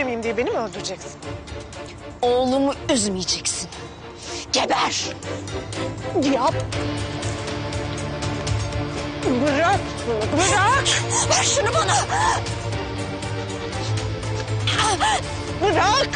söylemeyeyim diye beni mi öldüreceksin? Oğlumu üzmeyeceksin. Geber. Yap. Bırak. Bırak. Ver şunu bana. Bırak.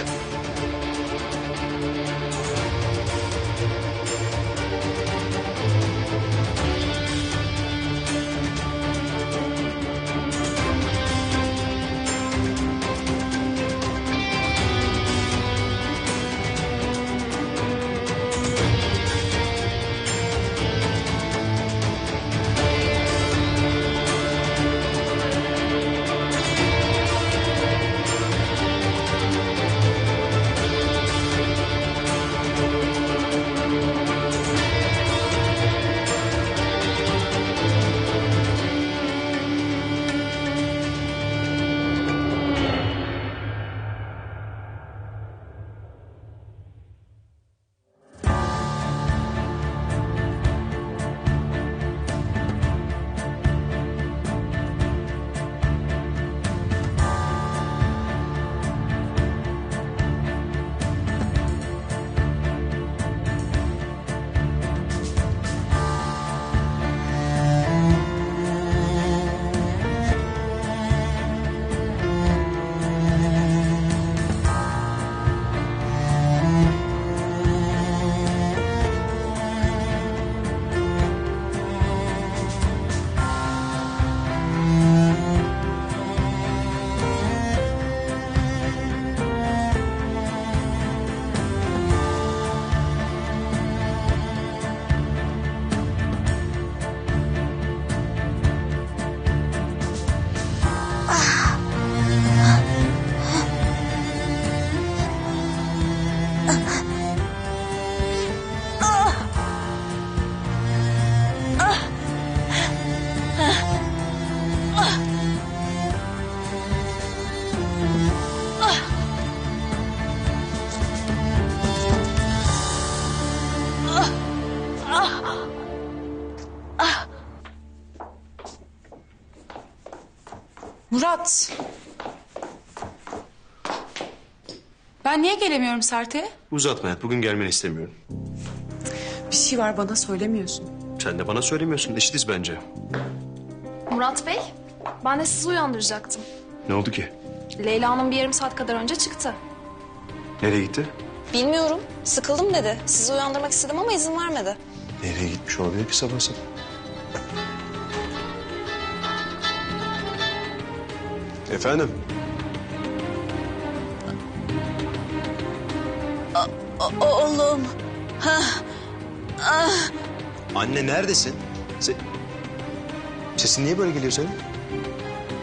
Murat. Ben niye gelemiyorum Sert'e? Uzatma hayat. Bugün gelmeni istemiyorum. Bir şey var bana söylemiyorsun. Sen de bana söylemiyorsun. Eşitiz bence. Murat Bey, ben de sizi uyandıracaktım. Ne oldu ki? Leyla Hanım bir yarım saat kadar önce çıktı. Nereye gitti? Bilmiyorum. Sıkıldım dedi. Sizi uyandırmak istedim ama izin vermedi. Nereye gitmiş olabilir ki sabah sabah? Efendim? oğlum. Anne neredesin? Se- Sesin niye böyle geliyor senin?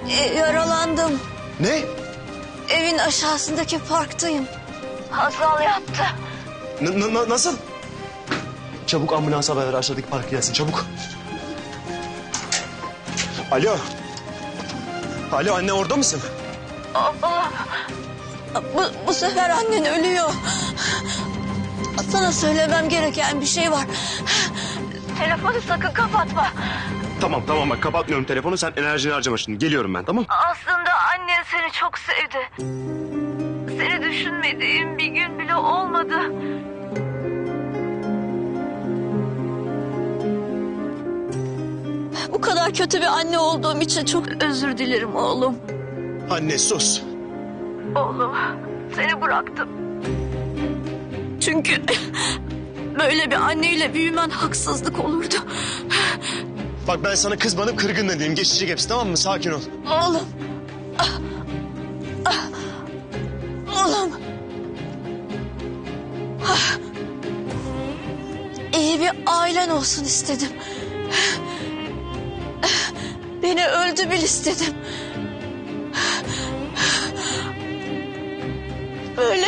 E, yaralandım. Ne? Evin aşağısındaki parktayım. Hazal yaptı. N- nasıl? Çabuk ambulans haber ver aşağıdaki parka gelsin çabuk. Alo. Alo anne orada mısın? Bu, bu sefer annen ölüyor. Sana söylemem gereken bir şey var. Telefonu sakın kapatma. Tamam tamam bak kapatmıyorum telefonu sen enerjini harcama şimdi geliyorum ben tamam. Aslında annen seni çok sevdi. Seni düşünmediğim bir gün bile olmadı. Kadar kötü bir anne olduğum için çok özür dilerim oğlum. Anne sus. Oğlum seni bıraktım. Çünkü böyle bir anneyle büyümen haksızlık olurdu. Bak ben sana kızmadım kırgın da diyeyim geçecek hepsi tamam mı sakin ol. Oğlum. Ah, ah. Oğlum. Ah. İyi bir ailen olsun istedim. Beni öldü bil istedim. Böyle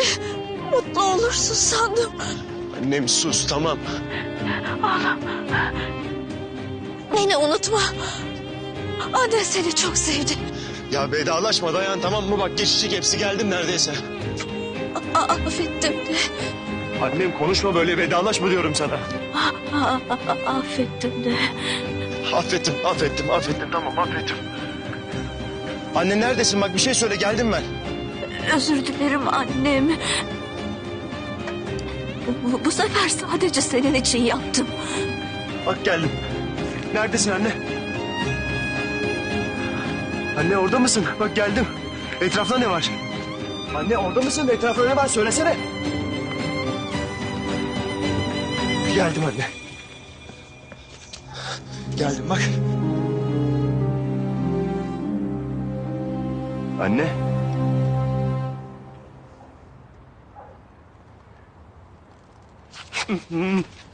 mutlu olursun sandım. Annem sus tamam. Beni unutma. Annen seni çok sevdi. Ya vedalaşma dayan tamam mı bak geçecek hepsi geldim neredeyse. A- affettim de. Annem konuşma böyle vedalaşma diyorum sana. A- affettim de. Affettim affettim affettim tamam affettim. Anne neredesin bak bir şey söyle geldim ben. Özür dilerim annem. Bu, bu sefer sadece senin için yaptım. Bak geldim. Neredesin anne? Anne orada mısın? Bak geldim. Etrafta ne var? Anne orada mısın? Etrafta ne var? Söylesene. Geldim anne. Geldim bak. Anne.